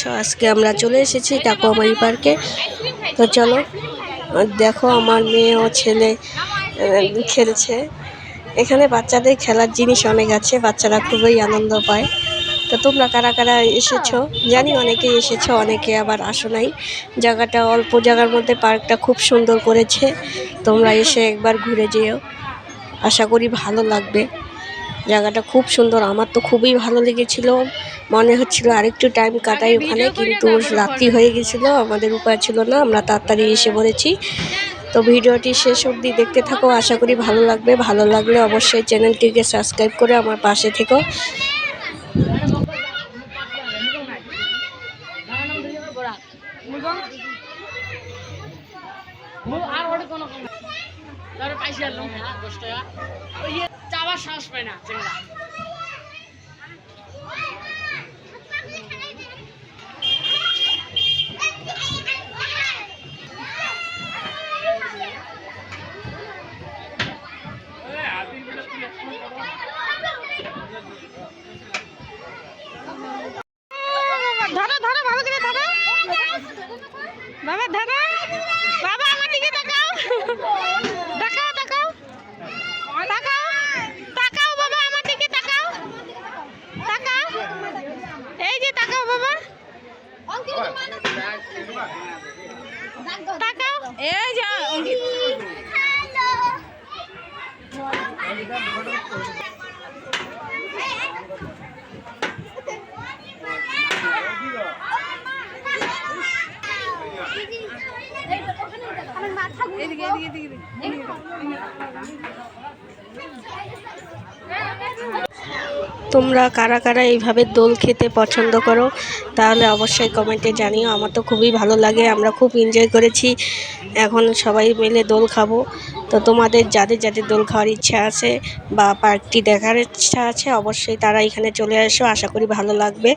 পাচ্ছ আজকে আমরা চলে এসেছি কাকুয়ামারি পার্কে। তো চলো, দেখো আমার মেয়ে ও ছেলে খেলছে। এখানে বাচ্চাদের খেলার জিনিস অনেক আছে, বাচ্চারা খুবই আনন্দ পায়। তো তোমরা কারা কারা এসেছ? জানি অনেকে এসেছ, অনেকে আবার আসো নাই। জায়গাটা অল্প জায়গার মধ্যে পার্কটা খুব সুন্দর করেছে। তোমরা এসে একবার ঘুরে যেও। আশা করি ভালো লাগবে। জায়গাটা খুব সুন্দর, আমার তো খুবই ভালো লেগেছিল। মনে হচ্ছিল আরেকটু টাইম কাটাই ওখানে কিন্তু রাত্রি হয়ে গেছিল আমাদের উপায় ছিল না আমরা তাড়াতাড়ি এসে পড়েছি। তো ভিডিওটি শেষ অবধি দেখতে থাকো আশা করি ভালো লাগবে। ভালো লাগলে অবশ্যই চ্যানেলটিকে সাবস্ক্রাইব করে আমার পাশে থেকো। আর ওটা কোনো কম তারপরে পাইছি আর লঙ্কা দশ টাকা ওই যে চাবার সাহস পায় না চেংড়া ধরো ধরো ভালো করে ধরো বাবা ধরো বাবা আমার দিকে তাকাও তাকাও তাকাও তাকাও তাকাও বাবা আমার দিকে তাকাও তাকাও এই যে তাকাও বাবা। তাকাও এই যে অঙ্কিত। এদিকে এদিকে এদিকে তোমরা কারা কারা এইভাবে দোল খেতে পছন্দ করো তাহলে অবশ্যই কমেন্টে জানিও। আমার তো খুবই ভালো লাগে আমরা খুব এনজয় করেছি। এখন সবাই মিলে দোল খাব। তো তোমাদের যাদের যাদের দোল খাওয়ার ইচ্ছা আছে বা পার্কটি দেখার ইচ্ছা আছে অবশ্যই তারা এখানে চলে আসো আশা করি ভালো লাগবে।